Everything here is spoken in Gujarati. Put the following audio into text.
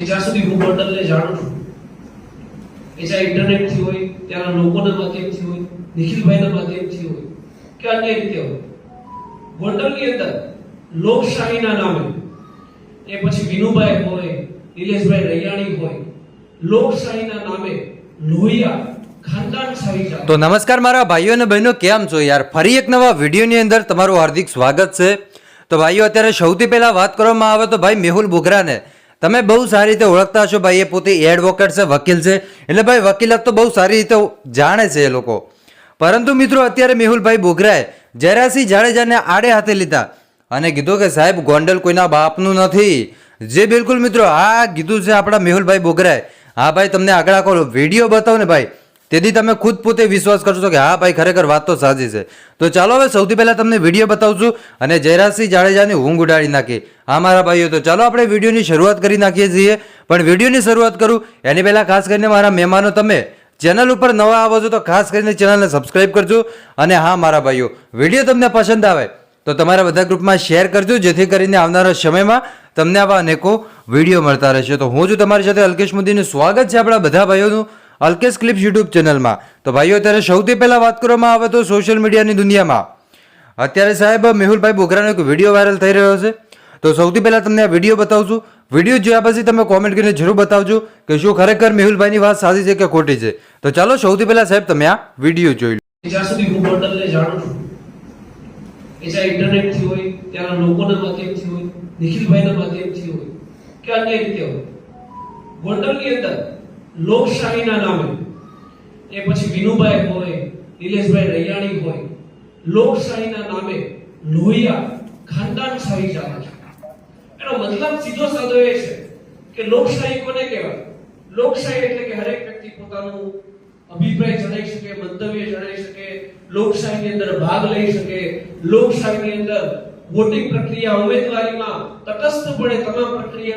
જ્યાં સુધી હું ગોંડલને જાણું છું, એ ચાહે ઇન્ટરનેટથી હોય, ત્યાંના લોકોના માધ્યમથી હોય, નિખિલભાઈના માધ્યમથી હોય, કે અન્ય રીતે હોય. ગોંડલની અંદર લોકશાહીના નામે, એ પછી વિનુભાઈ હોય, નિલેશભાઈ રૈયાણી હોય, લોકશાહીના નામે લોહિયા તો નમસ્કાર મારા ભાઈઓ અને બહેનો, કેમ છો યાર? ફરી એક નવા વિડીયોની અંદર તમારું હાર્દિક સ્વાગત છે. તો ભાઈઓ, અત્યારે સૌથી પહેલાં વાત કરવામાં આવે તો ભાઈ મેહુલ બોગરાને. તમે બહુ સારી રીતે ઓળખતા હશો ભાઈ, એ પોતે એડવોકેટ છે, વકીલ છે. એટલે ભાઈ વકીલાત તો બહુ સારી રીતે જાણે છે એ લોકો. પરંતુ મિત્રો, અત્યારે મેહુલભાઈ બોગરાએ જયરાસિંહ જાડેજાને આડે હાથે લીધા અને કીધું કે સાહેબ, ગોંડલ કોઈના બાપનું નથી. જે બિલકુલ મિત્રો, આ કીધું છે આપણા મેહુલભાઈ બોગરાએ. હા ભાઈ, તમને આગળ આખો વીડિયો બતાવો ને ભાઈ. તેથી તમે ખુદ પોતે વિશ્વાસ કરશો કે હા ભાઈ, ખરેખર વાત તો સાચી છે. તો ચાલો હવે સૌથી પહેલાં તમને વીડિયો બતાવું છું અને જયરાજસિંહ જાડેજાની ઊંઘ ઉડાડી નાખી. હા, મારા ભાઈઓ, તો ચાલો આપણે વિડીયોની શરૂઆત કરી નાખીએ છીએ. પણ વિડીયોની શરૂઆત કરું. એની પહેલાં ખાસ કરીને મારા મહેમાનો તમે ચેનલ ઉપર નવા આવો છો તો ખાસ કરીને ચેનલને સબસ્ક્રાઈબ કરજો. અને હા, મારા ભાઈઓ, વીડિયો તમને પસંદ આવે તો તમારા બધા ગ્રુપમાં શેર કરજો, જેથી કરીને આવનારા સમયમાં તમને આવા અનેકો વીડિયો મળતા રહેશે. તો હું છું તમારી સાથે અલ્કેશ મોદીનું સ્વાગત છે આપણા બધા ભાઈઓનું અલ્કેશ ક્લિપ્સ યુટ્યુબ ચેનલમાં. તો ભાઈઓ, અત્યારે સૌથી પહેલાં વાત કરવામાં આવે તો સોશિયલ મીડિયાની દુનિયામાં. અત્યારે સાહેબ, મેહુલભાઈ બોગરાનો એક વીડિયો વાયરલ થઈ રહ્યો છે. તો સૌથી પહેલાં તમને આ વીડિયો બતાવું છું. વીડિયો જોયા પછી તમે કોમેન્ટ કરીને જરૂર બતાવજો કે શું ખરેખર મેહુલભાઈની વાત સાચી છે કે ખોટી છે. તો ચાલો સૌથી પહેલાં સાહેબ તમે આ વીડિયો જોઈ લો. લોકશાહીના નામે લોહિયા ખાનદાનશાહી ચાલે છે. એનો મતલબ સીધો સાદો એ છે કે લોકશાહી કોને કહેવાય? લોકશાહી એટલે કે હરેક વ્યક્તિ પોતાનું અભિપ્રાય જણાવી શકે, મંતવ્ય જણાવી શકે, લોકશાહીની અંદર ભાગ લઈ શકે. લોકશાહીની અંદર વોટિંગ પ્રક્રિયા ઉમેદવારીમાં તટસ્થપણે તમામ પ્રક્રિયા